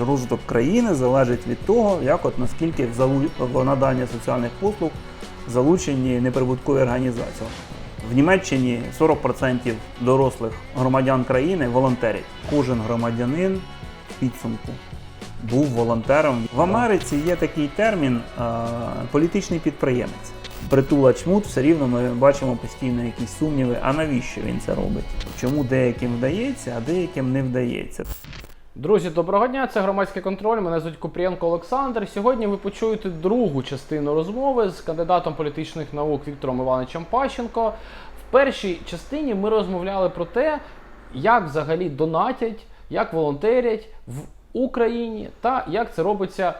розвиток країни залежить від того, як от наскільки в надання соціальних послуг залучені неприбуткові організації. В Німеччині 40% дорослих громадян країни волонтерять. Кожен громадянин в підсумку був волонтером. В Америці є такий термін е, політичний підприємець. Притула чмут, все рівно ми бачимо постійно якісь сумніви. А навіщо він це робить? Чому деяким вдається, а деяким не вдається? Друзі, доброго дня! Це громадський контроль. Мене звуть Купрієнко Олександр. Сьогодні ви почуєте другу частину розмови з кандидатом політичних наук Віктором Івановичем Пащенко. В першій частині ми розмовляли про те, як взагалі донатять, як волонтерять в Україні та як це робиться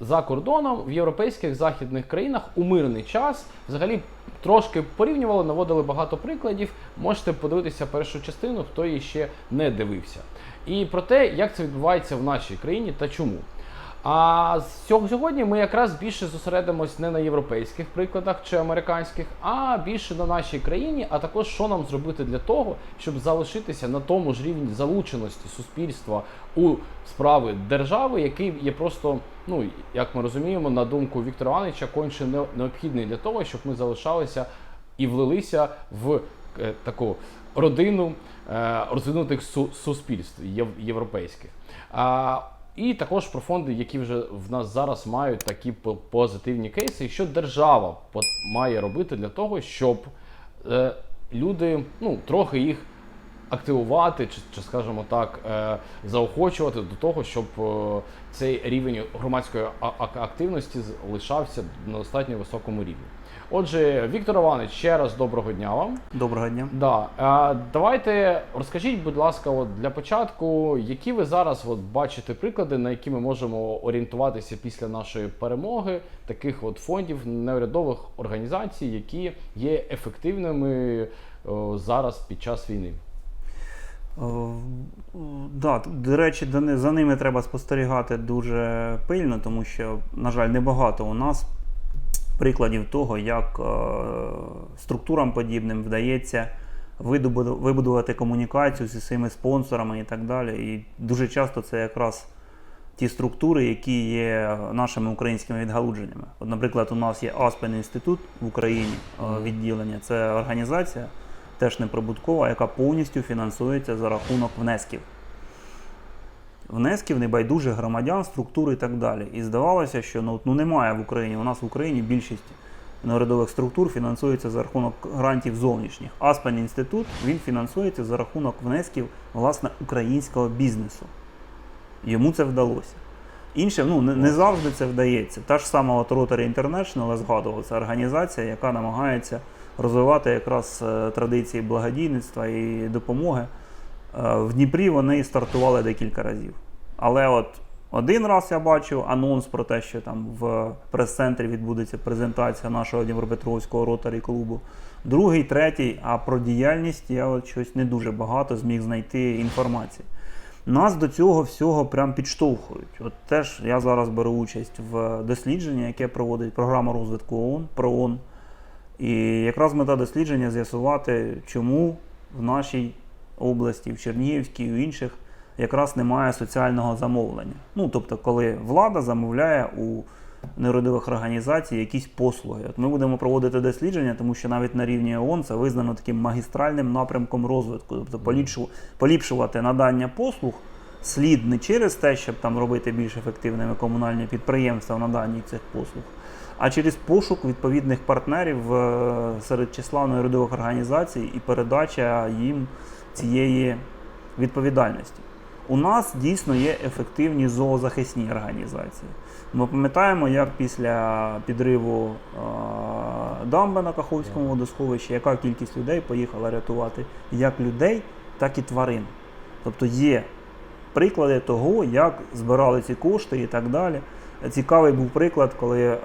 за кордоном в європейських західних країнах у мирний час. Взагалі трошки порівнювали, наводили багато прикладів. Можете подивитися першу частину, хто її ще не дивився. І про те, як це відбувається в нашій країні та чому. А сьо- сьогодні ми якраз більше зосередимось не на європейських прикладах чи американських, а більше на нашій країні, а також що нам зробити для того, щоб залишитися на тому ж рівні залученості суспільства у справи держави, який є просто, ну як ми розуміємо, на думку Віктора Івановича, конче необхідний для того, щоб ми залишалися і влилися в е, таку родину розвинутих суспільств єв- європейських. І також про фонди, які вже в нас зараз мають такі по- позитивні кейси, що держава має робити для того, щоб е, люди ну, трохи їх активувати, чи, чи скажімо так, е, заохочувати до того, щоб е, цей рівень громадської активності залишався на достатньо високому рівні. Отже, Віктор Іванович, ще раз доброго дня вам. Доброго дня. Да. А, давайте розкажіть, будь ласка, от для початку, які ви зараз от бачите приклади, на які ми можемо орієнтуватися після нашої перемоги, таких от фондів неурядових організацій, які є ефективними зараз під час війни. Е, Да, до речі, за ними треба спостерігати дуже пильно, тому що, на жаль, небагато у нас прикладів того, як е, структурам подібним вдається вибудувати комунікацію зі своїми спонсорами і так далі. І дуже часто це якраз ті структури, які є нашими українськими відгалудженнями. От, наприклад, у нас є Аспен інститут в Україні е, відділення. Це організація теж неприбуткова, яка повністю фінансується за рахунок внесків. Внесків небайдужих громадян, структур і так далі. І здавалося, що ну, ну немає в Україні. У нас в Україні більшість неурядових структур фінансується за рахунок грантів зовнішніх. Аспен інститут він фінансується за рахунок внесків власне українського бізнесу. Йому це вдалося. Інше, ну не, не завжди це вдається. Та ж сама от Rotary International, я згадував, це організація, яка намагається розвивати якраз е, традиції благодійництва і допомоги. Е, В Дніпрі вони стартували декілька разів. Але от один раз я бачив анонс про те, що там в прес-центрі відбудеться презентація нашого Дніпропетровського ротарі клубу. Другий, третій, а про діяльність я от щось не дуже багато зміг знайти інформації. Нас до цього всього прям підштовхують. От теж я зараз беру участь в дослідженні, яке проводить програма розвитку ООН, ПРООН. І якраз мета дослідження з'ясувати, чому в нашій області, в Чернігівській, в інших якраз немає соціального замовлення. Ну, тобто, коли влада замовляє у неурядових організацій якісь послуги. От ми будемо проводити дослідження, тому що навіть на рівні ООН це визнано таким магістральним напрямком розвитку. Тобто поліпшувати надання послуг слід не через те, щоб там робити більш ефективними комунальні підприємства в наданні цих послуг, а через пошук відповідних партнерів е, серед числа неурядових організацій і передача їм цієї відповідальності. У нас дійсно є ефективні зоозахисні організації. Ми пам'ятаємо, як після підриву е, дамби на Каховському водосховищі, яка кількість людей поїхала рятувати як людей, так і тварин. Тобто є приклади того, як збирали ці кошти і так далі. Цікавий був приклад, коли е,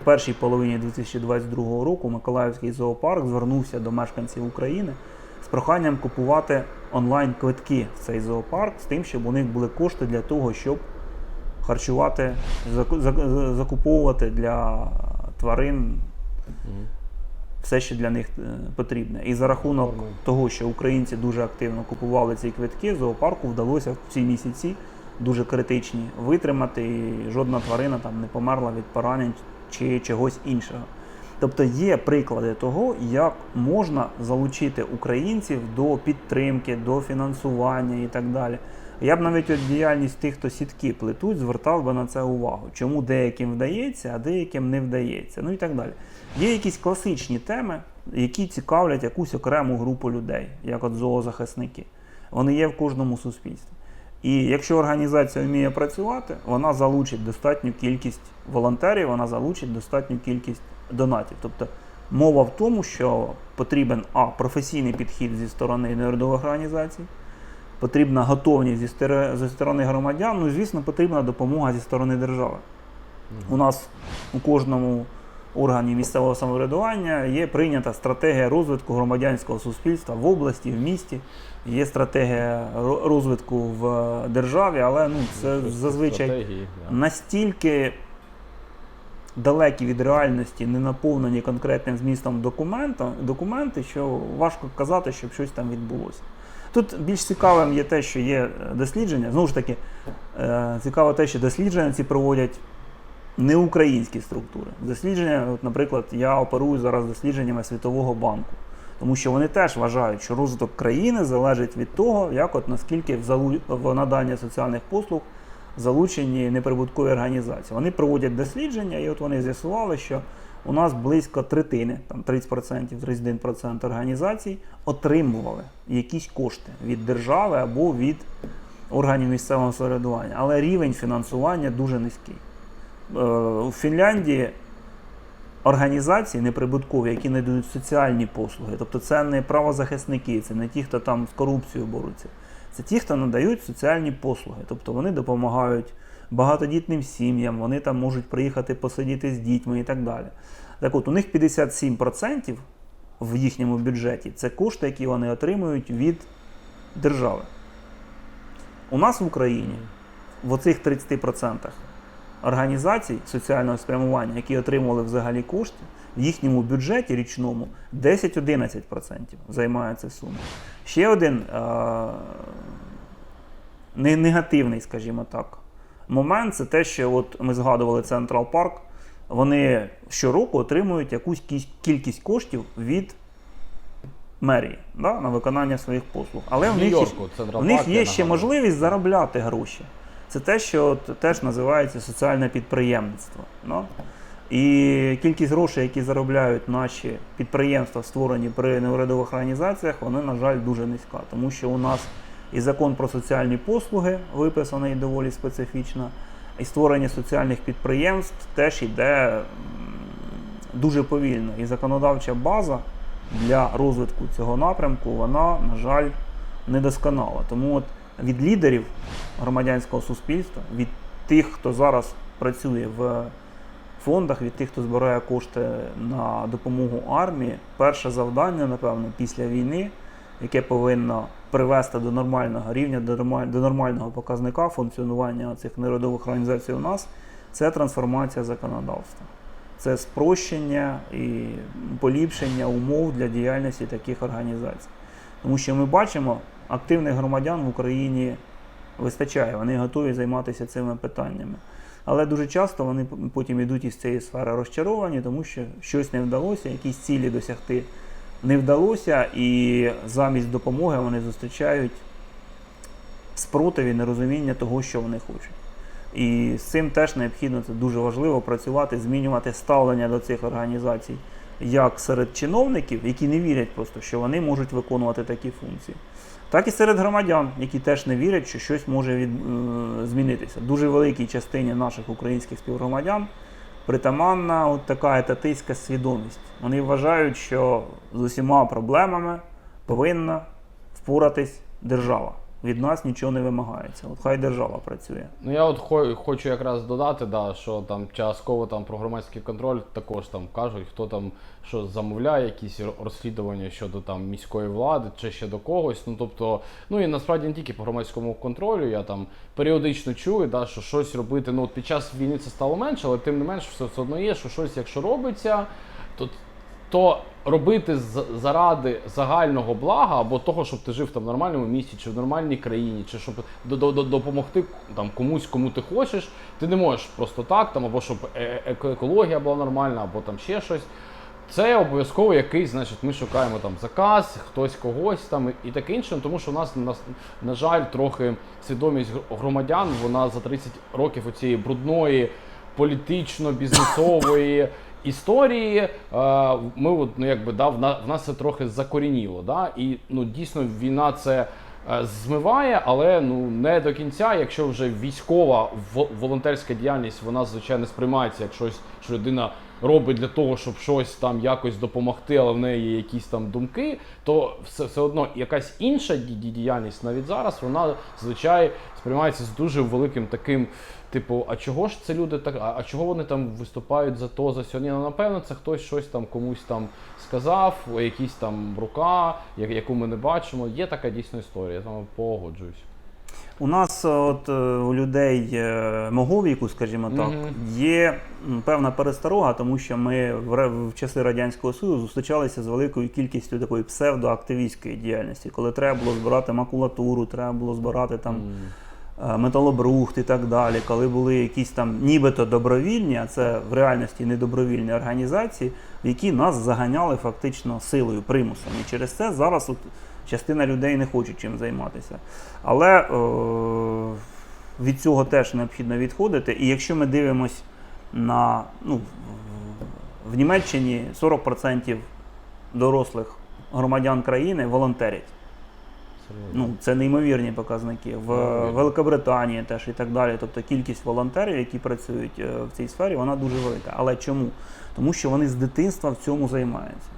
в першій половині 2022 року Миколаївський зоопарк звернувся до мешканців України з проханням купувати онлайн-квитки в цей зоопарк з тим, щоб у них були кошти для того, щоб харчувати, заку- закуповувати для тварин все, що для них е, потрібне. І за рахунок того, що українці дуже активно купували ці квитки, зоопарку вдалося в ці місяці дуже критичні, витримати, і жодна тварина там не померла від поранень чи чогось іншого. Тобто є приклади того, як можна залучити українців до підтримки, до фінансування і так далі. Я б навіть от діяльність тих, хто сітки плетуть, звертав би на це увагу. Чому деяким вдається, а деяким не вдається. Ну і так далі. Є якісь класичні теми, які цікавлять якусь окрему групу людей, як от зоозахисники. Вони є в кожному суспільстві. І якщо організація вміє працювати, вона залучить достатню кількість волонтерів, вона залучить достатню кількість донатів. Тобто мова в тому, що потрібен а професійний підхід зі сторони неурядових організацій, потрібна готовність зі стер- зі сторони громадян, ну і звісно, потрібна допомога зі сторони держави. У нас у кожному органі місцевого самоврядування є прийнята стратегія розвитку громадянського суспільства в області, в місті. Є стратегія розвитку в державі, але ну, це зазвичай настільки далекі від реальності, не наповнені конкретним змістом документи, що важко казати, щоб щось там відбулося. Тут більш цікавим є те, що є е, дослідження. Знову ж таки, е, цікаво те, що дослідження ці проводять не українські структури. Дослідження, от, наприклад, я оперую зараз дослідженнями Світового банку. Тому що вони теж вважають, що розвиток країни залежить від того, як от наскільки в, залу... в надання соціальних послуг залучені неприбуткові організації. Вони проводять дослідження, і от вони з'ясували, що у нас близько третини, там 30%, 31% організацій отримували якісь кошти від держави або від органів місцевого самоврядування. Але рівень фінансування дуже низький. Е, У Фінляндії організації неприбуткові, які надають соціальні послуги. Тобто це не правозахисники, це не ті, хто там з корупцією борються. Це ті, хто надають соціальні послуги. Тобто вони допомагають багатодітним сім'ям, вони там можуть приїхати посидіти з дітьми і так далі. Так от, у них 57% в їхньому бюджеті це кошти, які вони отримують від держави. У нас в Україні в оцих 30% організацій соціального спрямування, які отримували взагалі кошти, в їхньому бюджеті річному 10-11% займає ця сума. Ще один е- не- негативний, скажімо так, момент це те, що от ми згадували Централ Парк. Вони щороку отримують якусь кількість коштів від мерії да, на виконання своїх послуг. Але В в них, є- в них є ще можливість заробляти гроші. Це те, що от теж називається соціальне підприємництво. Ну? І кількість грошей, які заробляють наші підприємства, створені при неурядових організаціях, вони, на жаль, дуже низька. Тому що у нас і закон про соціальні послуги виписаний доволі специфічно, і створення соціальних підприємств теж йде дуже повільно. І законодавча база для розвитку цього напрямку, вона, на жаль, недосконала. Тому от від лідерів громадянського суспільства, від тих, хто зараз працює в фондах, від тих, хто збирає кошти на допомогу армії, перше завдання, напевно, після війни, яке повинно привести до нормального рівня, до нормального показника функціонування цих народових організацій у нас, це трансформація законодавства. Це спрощення і поліпшення умов для діяльності таких організацій. Тому що ми бачимо, активних громадян в Україні вистачає, вони готові займатися цими питаннями. Але дуже часто вони потім йдуть із цієї сфери розчаровані, тому що щось не вдалося, якісь цілі досягти не вдалося, і замість допомоги вони зустрічають спротив і нерозуміння того, що вони хочуть. І з цим теж необхідно це дуже важливо працювати, змінювати ставлення до цих організацій як серед чиновників, які не вірять просто, що вони можуть виконувати такі функції, так і серед громадян, які теж не вірять, що щось може від, е, змінитися. Дуже великій частині наших українських співгромадян притаманна от така етатистська свідомість. Вони вважають, що з усіма проблемами повинна впоратись держава. Від нас нічого не вимагається. От хай держава працює. Ну я от хо- хочу якраз додати, да, що там частково там про громадський контроль також там кажуть, хто там що замовляє якісь розслідування щодо там міської влади чи ще до когось. Ну тобто, ну і насправді не тільки по громадському контролю, я там періодично чую, да, що щось робити. Ну от під час війни це стало менше, але тим не менш, все одно є, що щось, якщо робиться, то то робити заради загального блага або того, щоб ти жив там в нормальному місті, чи в нормальній країні, чи щоб до- до- до- допомогти там комусь, кому ти хочеш, ти не можеш просто так, там або щоб е- е- екологія була нормальна, або там ще щось. Це обов'язково якийсь, значить, ми шукаємо там заказ, хтось когось там і таке інше, тому що у нас, на, на жаль, трохи свідомість громадян, вона за 30 років оцієї брудної, політично-бізнесової історії. е, Ми от, ну, якби, да, в, нас це трохи закорініло. Да? І ну, дійсно війна це. е, Змиває, але ну не до кінця. Якщо вже військова волонтерська діяльність, вона звичайно сприймається як щось, що людина робить для того, щоб щось там якось допомогти, але в неї є якісь там думки, то все, все одно якась інша ді- ді- діяльність навіть зараз вона зазвичай сприймається з дуже великим таким. Типу, а чого ж це люди так? А, а чого вони там виступають за то, за сьогодні? Ну, напевно, це хтось щось там комусь там сказав, якісь там рука, яку ми не бачимо. Є така дійсно історія, я там погоджуюсь. У нас, е, от е, у людей е, мого віку, скажімо так, є певна пересторога, тому що ми в, в часи Радянського Союзу зустрічалися з великою кількістю такої псевдоактивістської діяльності, коли треба було збирати макулатуру, треба було збирати там металобрухт і так далі, коли були якісь там нібито добровільні, а це в реальності недобровільні організації, в які нас заганяли фактично силою, примусом. І через це зараз от частина людей не хочуть чим займатися. Але е, від цього теж необхідно відходити. І якщо ми дивимось на ну, в- в Німеччині 40% дорослих громадян країни волонтерять. Ну, це неймовірні показники. В Великобританії теж і так далі. Тобто кількість волонтерів, які працюють е, в цій сфері, вона дуже велика. Але чому? Тому що вони з дитинства в цьому займаються.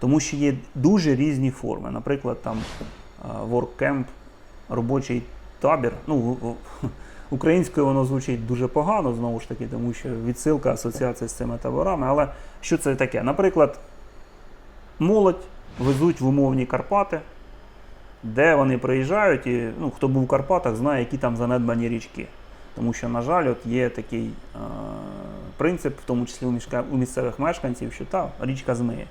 Тому що є дуже різні форми. Наприклад, там е, work-camp, робочий табір. Ну, українською воно звучить дуже погано, знову ж таки, тому що відсилка асоціація з цими таборами. Але що це таке? Наприклад, молодь везуть в умовні Карпати, де вони приїжджають, і ну, хто був в Карпатах, знає, які там занедбані річки. Тому що, на жаль, от є такий е, принцип, в тому числі у, мішка, у місцевих мешканців, що та річка змиє.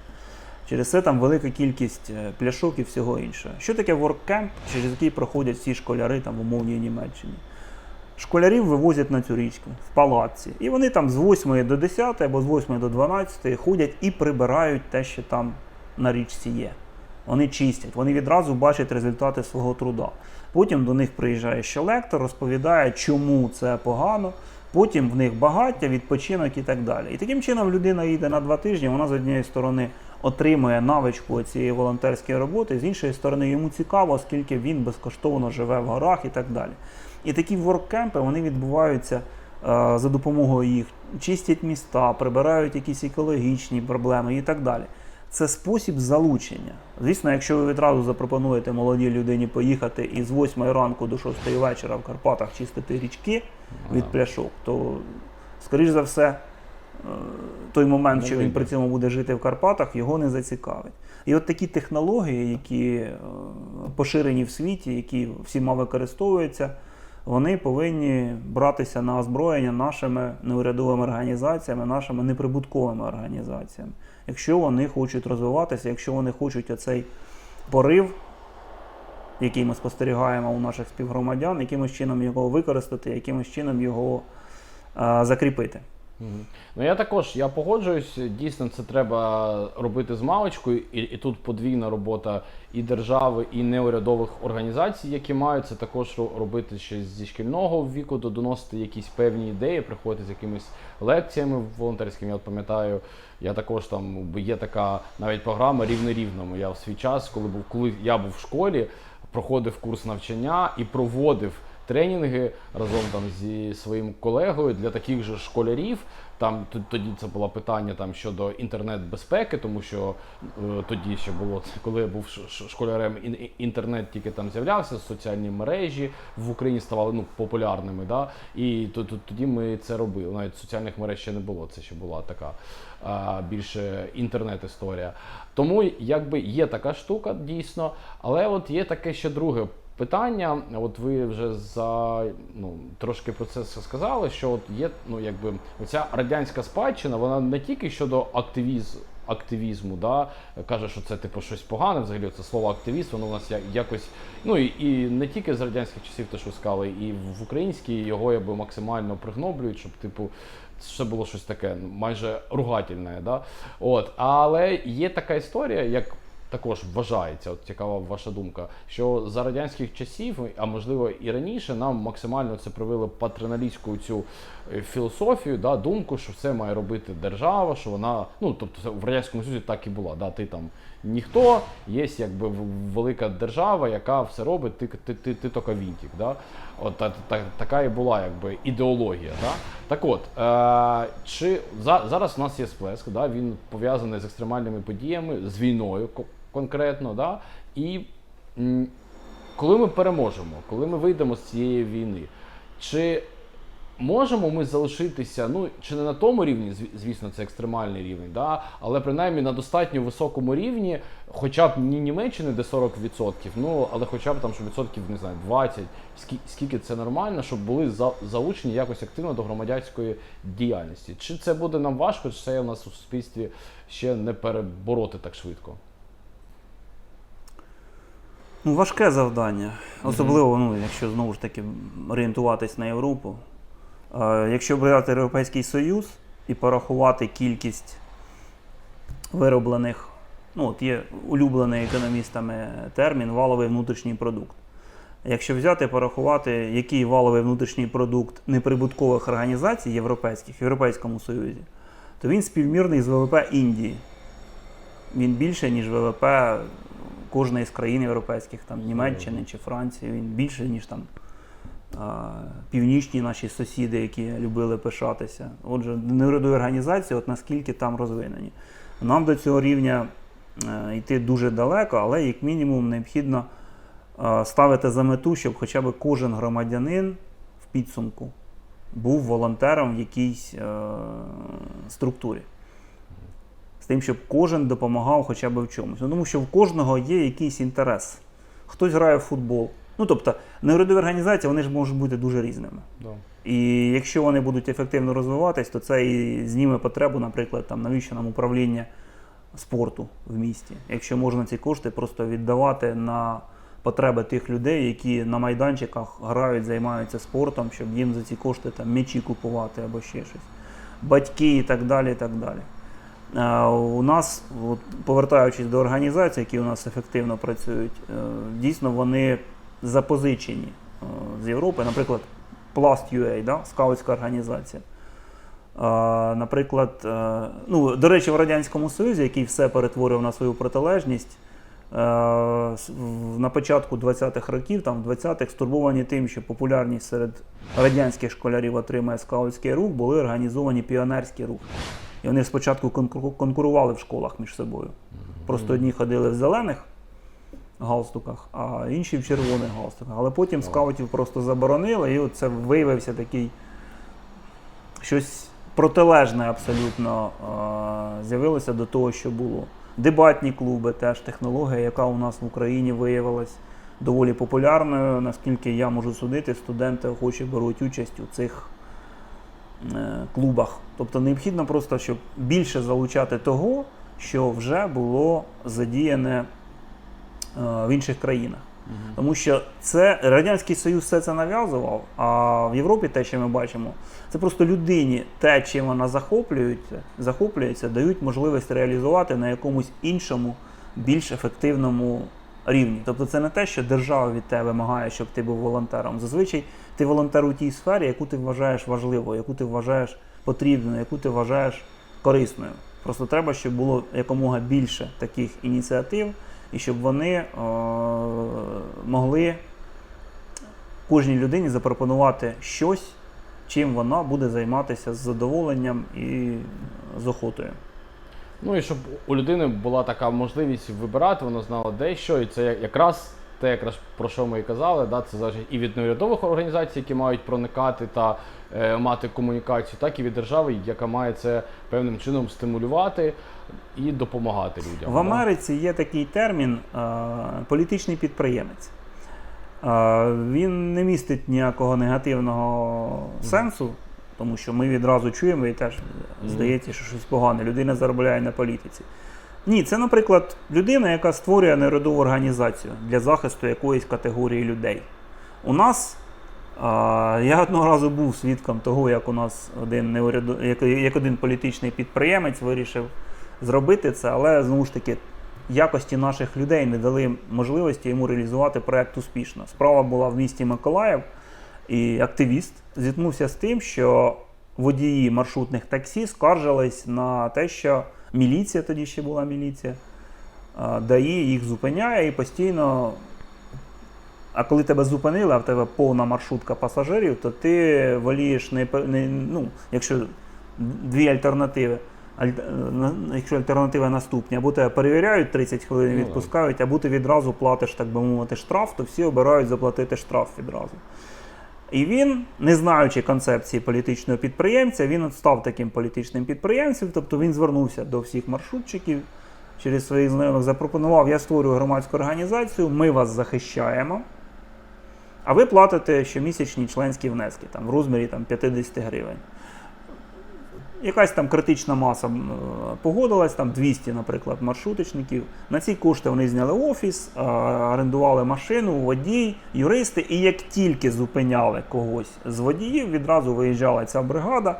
Через це там велика кількість е, пляшок і всього іншого. Що таке ворккемп, через який проходять всі школяри там в умовній Німеччині? Школярів вивозять на цю річку в палатці. І вони там з 8 до 10 або з 8 до 12 ходять і прибирають те, що там на річці є. Вони чистять, вони відразу бачать результати свого труда. Потім до них приїжджає ще лектор, розповідає, чому це погано. Потім в них багаття, відпочинок і так далі. І таким чином людина їде на два тижні, вона з однієї сторони отримує навичку цієї волонтерської роботи, з іншої сторони йому цікаво, оскільки він безкоштовно живе в горах і так далі. І такі ворккемпи вони відбуваються е, за допомогою їх, чистять міста, прибирають якісь екологічні проблеми і так далі. Це спосіб залучення. Звісно, якщо ви відразу запропонуєте молодій людині поїхати і з 8 ранку до 6 вечора в Карпатах чистити річки від пляшок, то, скоріш за все, той момент, що він при цьому буде жити в Карпатах, його не зацікавить. І от такі технології, які е, поширені в світі, які всіма використовуються, вони повинні братися на озброєння нашими неурядовими організаціями, нашими неприбутковими організаціями. Якщо вони хочуть розвиватися, якщо вони хочуть оцей порив, який ми спостерігаємо у наших співгромадян, якимось чином його використати, якимось чином його е, закріпити. Ну я також я погоджуюсь. Дійсно, це треба робити з маличкою, і, і тут подвійна робота і держави, і неурядових організацій, які мають це також робити ще зі шкільного віку, до- доносити якісь певні ідеї, приходити з якимись лекціями волонтерськими. Я от пам'ятаю, я також там є така навіть програма рівне рівному. Я в свій час, коли був коли я був в школі, проходив курс навчання і проводив тренінги разом там зі своїм колегою для таких же школярів. Там тоді це було питання там щодо інтернет-безпеки, тому що е, тоді ще було коли я був школярем, ін- ін- інтернет тільки там з'являвся, соціальні мережі в Україні ставали ну популярними. Да? І то- то- тоді ми це робили. Навіть соціальних мереж ще не було. Це ще була така а, більше інтернет-історія. Тому якби є така штука дійсно, але от є таке ще друге питання. От ви вже за ну трошки про це сказали, що от є ну якби оця радянська спадщина, вона не тільки щодо активіз, активізму, да, каже, що це типу щось погане, взагалі це слово активіст, воно у нас якось, ну і, і не тільки з радянських часів, те, що сказали, і в українській його якби максимально пригноблюють, щоб типу. Це було щось таке ну, майже ругательне, да? От, але є така історія, як також вважається, от цікава ваша думка, що за радянських часів, а можливо і раніше, нам максимально це привили патриналістську цю е, філософію, да, думку, що все має робити держава, що вона, ну тобто в радянському Союзі так і була. Да, ти там ніхто, є якби велика держава, яка все робить, ти, ти, ти, ти тільки вінтик. Да? От та, та, така і була якби ідеологія. Да? Так от, е, чи за, зараз у нас є сплеск, да? він пов'язаний з екстремальними подіями, з війною конкретно. Да? І коли ми переможемо, коли ми вийдемо з цієї війни, чи можемо ми залишитися, ну чи не на тому рівні, звісно, це екстремальний рівень, да? але принаймні на достатньо високому рівні, хоча б не Німеччини, де 40%, ну але хоча б там, що відсотків не знаю, 20, скільки, скільки це нормально, щоб були за, залучені якось активно до громадянської діяльності. Чи це буде нам важко, чи це у нас у суспільстві ще не перебороти так швидко? Ну, важке завдання. Особливо, ну, якщо знову ж таки орієнтуватись на Європу. Е, якщо брати Європейський Союз і порахувати кількість вироблених, ну от є улюблений економістами термін валовий внутрішній продукт. Якщо взяти і порахувати, який валовий внутрішній продукт неприбуткових організацій європейських в Європейському Союзі, то він співмірний з ВВП Індії. Він більше, ніж ВВП кожної з країн європейських, там Німеччини чи Франції, він більше, ніж там північні наші сусіди, які любили пишатися. Отже, неурядові організації, от наскільки там розвинені. Нам до цього рівня е, йти дуже далеко, але як мінімум необхідно ставити за мету, щоб хоча б кожен громадянин в підсумку був волонтером в якійсь е, структурі. З тим, щоб кожен допомагав хоча б в чомусь. Ну, тому що в кожного є якийсь інтерес. Хтось грає в футбол. Ну, тобто, неурядові організації вони ж можуть бути дуже різними. Да. І якщо вони будуть ефективно розвиватись, то це і зніме потребу, наприклад, там навіщо нам управління спорту в місті, якщо можна ці кошти просто віддавати на потреби тих людей, які на майданчиках грають, займаються спортом, щоб їм за ці кошти там м'ячі купувати або ще щось. Батьки і так далі. І так далі. У нас, от, повертаючись до організацій, які у нас ефективно працюють, е, дійсно вони запозичені е, з Європи. Наприклад, Plast.ua, да? скаутська організація. Наприклад, е, ну, до речі, в Радянському Союзі, який все перетворив на свою протилежність, на початку 20-х років, там, в 20-х, стурбовані тим, що популярність серед радянських школярів отримає скаутський рух, були організовані піонерські рухи. І вони спочатку конкуру- конкурували в школах між собою. Просто одні ходили в зелених галстуках, а інші в червоних галстуках. Але потім скаутів просто заборонили, і це виявився такий щось протилежне абсолютно е, з'явилося до того, що було. Дебатні клуби, теж технологія, яка у нас в Україні виявилась доволі популярною. Наскільки я можу судити, студенти охоче беруть участь у цих клубах. Тобто необхідно просто, щоб більше залучати того, що вже було задіяне е, в інших країнах. Тому що це Радянський Союз все це нав'язував, а в Європі те, що ми бачимо, це просто людині те, чим вона захоплюється, захоплюється, дають можливість реалізувати на якомусь іншому, більш ефективному рівні. Тобто це не те, що держава від тебе вимагає, щоб ти був волонтером. Зазвичай ти волонтер у тій сфері, яку ти вважаєш важливою, яку ти вважаєш потрібною, яку ти вважаєш корисною. Просто треба, щоб було якомога більше таких ініціатив, і щоб вони е, могли кожній людині запропонувати щось, чим вона буде займатися з задоволенням і з охотою. Ну і щоб у людини була така можливість вибирати, вона знала де що, і це якраз те, якраз про що ми і казали, да, це залежить і від неурядових організацій, які мають проникати та е, мати комунікацію, так і від держави, яка має це певним чином стимулювати і допомагати людям. В да. Америці є такий термін е, політичний підприємець. Е, він не містить ніякого негативного сенсу. тому що ми відразу чуємо і теж здається, що щось погане. Людина заробляє на політиці. Ні, це, наприклад, людина, яка створює неурядову організацію для захисту якоїсь категорії людей. У нас а, я одного разу був свідком того, як у нас один неурядо... як, як один політичний підприємець вирішив зробити це, але знову ж таки якості наших людей не дали можливості йому реалізувати проект успішно. Справа була в місті Миколаїв, і активіст зіткнувся з тим, що водії маршрутних таксі скаржились на те, що міліція тоді ще була міліція, а, ДАІ їх зупиняє і постійно. А коли тебе зупинили, а в тебе повна маршрутка пасажирів, то ти волієш не, не ну, якщо дві альтернативи. Аль- Якщо альтернативи наступні, або тебе перевіряють 30 хвилин, Ну, відпускають, або ти відразу платиш, так би мовити, штраф, то всі обирають заплатити штраф відразу. І він, не знаючи концепції політичного підприємця, він став таким політичним підприємцем, тобто він звернувся до всіх маршрутчиків через своїх знайомих, запропонував: я створюю громадську організацію, ми вас захищаємо. А ви платите щомісячні членські внески там, в розмірі там, 50 гривень. Якась там критична маса е, погодилась, там 200, наприклад, маршруточників. На ці кошти вони зняли офіс, орендували машину, водій, юристи. І як тільки зупиняли когось з водіїв, відразу виїжджала ця бригада,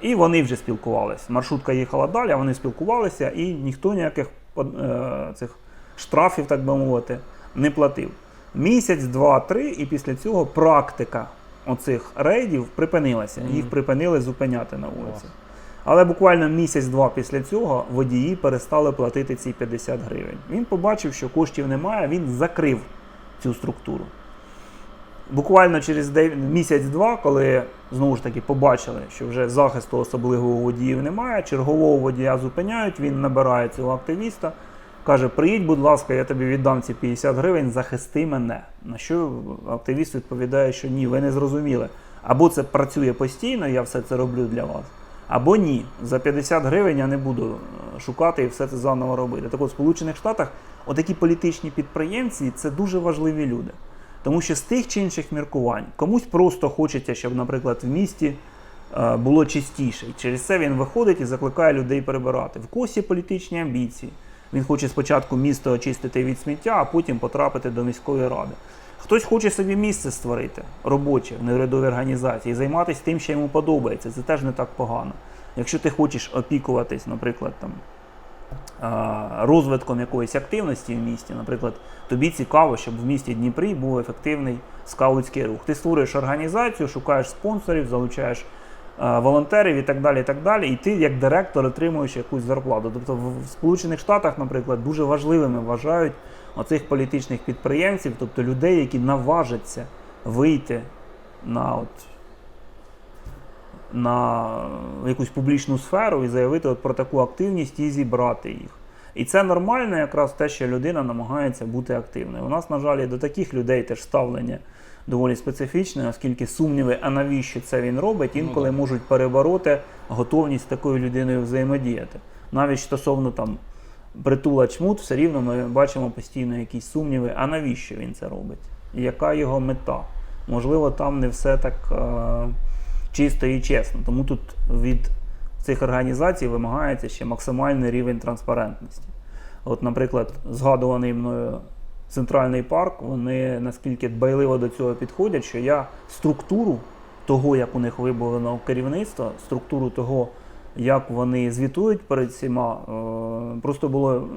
і вони вже спілкувалися. Маршрутка їхала далі, вони спілкувалися, і ніхто ніяких е, цих штрафів, так би мовити, не платив. Місяць, два, три, і після цього практика оцих рейдів припинилася. Їх припинили зупиняти на вулиці. Але буквально місяць-два після цього водії перестали платити ці 50 гривень. Він побачив, що коштів немає, він закрив цю структуру. Буквально через місяць-два, коли знову ж таки побачили, що вже захисту особливого водіїв немає, чергового водія зупиняють, він набирає цього активіста, каже: Приїдь, будь ласка, я тобі віддам ці 50 гривень, захисти мене. На що активіст відповідає, що ні, ви не зрозуміли. Або це працює постійно, я все це роблю для вас. Або ні, за 50 гривень я не буду е, шукати і все це заново робити. Так от, в Сполучених Штатах отакі політичні підприємці це дуже важливі люди. Тому що з тих чи інших міркувань комусь просто хочеться, щоб, наприклад, в місті е, було чистіше. І через це він виходить і закликає людей перебирати. В є політичні амбіції. Він хоче спочатку місто очистити від сміття, а потім потрапити до міської ради. Хтось хоче собі місце створити робоче в неурядовій організації, і займатися тим, що йому подобається. Це теж не так погано. Якщо ти хочеш опікуватись, наприклад, там, розвитком якоїсь активності в місті, наприклад, тобі цікаво, щоб в місті Дніпрі був ефективний скаутський рух. Ти створюєш організацію, шукаєш спонсорів, залучаєш волонтерів і так далі. І так далі. І ти як директор отримуєш якусь зарплату. Тобто в в Сполучених Штатах, наприклад, дуже важливими вважають оцих політичних підприємців, тобто людей, які наважаться вийти на от на якусь публічну сферу і заявити от про таку активність і зібрати їх. І це нормально, якраз те, що людина намагається бути активною. У нас, на жаль, до таких людей теж ставлення доволі специфічне, оскільки сумніви, а навіщо це він робить, інколи так. можуть перебороти готовність такою людиною взаємодіяти. Навіть стосовно там притула чмут, все рівно ми бачимо постійно якісь сумніви, а навіщо він це робить? Яка його мета? Можливо, там не все так е, чисто і чесно. Тому тут від цих організацій вимагається ще максимальний рівень транспарентності. От, наприклад, згадуваний мною центральний парк, вони наскільки дбайливо до цього підходять, що я структуру того, як у них вибудовано керівництво, структуру того, як вони звітують перед всіма, е, просто було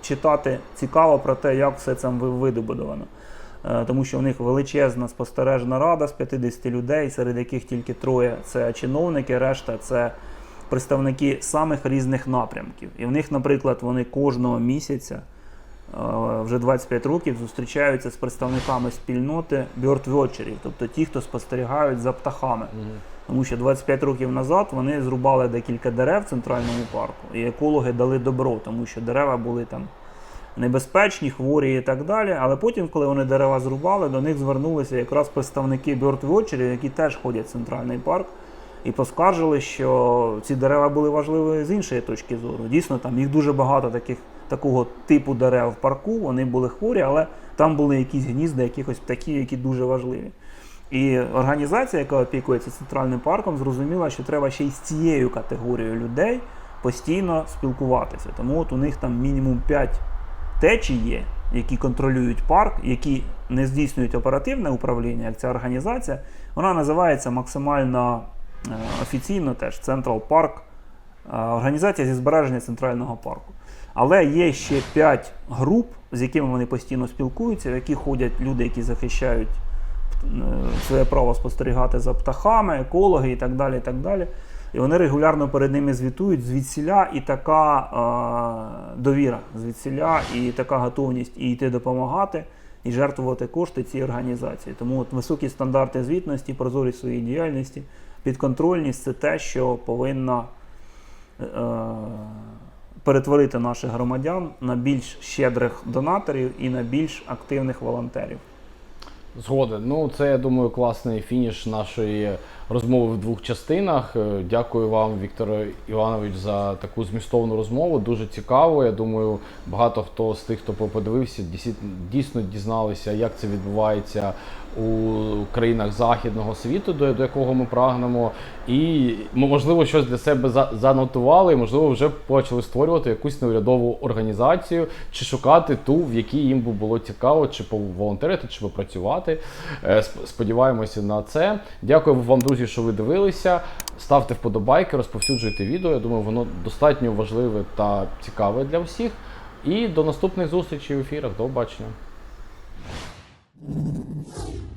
читати цікаво про те, як все це видобудовано. Е, Тому що в них величезна спостережна рада з 50 людей, серед яких тільки троє це чиновники, решта це представники самих різних напрямків. І в них, наприклад, вони кожного місяця вже 25 років зустрічаються з представниками спільноти бьортвочерів, тобто ті, хто спостерігають за птахами. Тому що 25 років назад вони зрубали декілька дерев в центральному парку, і екологи дали добро, тому що дерева були там небезпечні, хворі і так далі. Але потім, коли вони дерева зрубали, до них звернулися якраз представники бьортвочерів, які теж ходять в центральний парк, і поскаржили, що ці дерева були важливі з іншої точки зору. Дійсно, там їх дуже багато таких такого типу дерев в парку, вони були хворі, але там були якісь гнізда, якихось птахів, які дуже важливі. І організація, яка опікується центральним парком, зрозуміла, що треба ще й з цією категорією людей постійно спілкуватися. Тому от у них там мінімум 5 течій є, які контролюють парк, які не здійснюють оперативне управління, як ця організація. Вона називається максимально е, офіційно теж Central Park, е, організація зі збереження центрального парку. Але є ще 5 груп, з якими вони постійно спілкуються, в які ходять люди, які захищають е, своє право спостерігати за птахами, екологи і так далі. І, так далі. і вони регулярно перед ними звітують звідсіля і така е, довіра, звідсіля і така готовність і йти допомагати, і жертвувати кошти цій організації. Тому от високі стандарти звітності, прозорість своєї діяльності, підконтрольність це те, що повинна е, перетворити наших громадян на більш щедрих донаторів і на більш активних волонтерів. Згоден. Ну, це я думаю, класний фініш нашої розмови в двох частинах. Е, Дякую вам, Віктор Іванович, за таку змістовну розмову. Дуже цікаво. Я думаю, багато хто з тих, хто подивився, дійсно дізналися, як це відбувається у країнах західного світу, до, до якого ми прагнемо, і м- можливо щось для себе за- занотували, і можливо вже почали створювати якусь неурядову організацію, чи шукати ту, в якій їм би було цікаво, чи поволонтерити, чи попрацювати. Е, Сподіваємося на це. Дякую вам, друзі, що ви дивилися. Ставте вподобайки, розповсюджуйте відео. Я думаю, воно достатньо важливе та цікаве для всіх. І до наступних зустрічей в ефірах. До побачення. Thank you.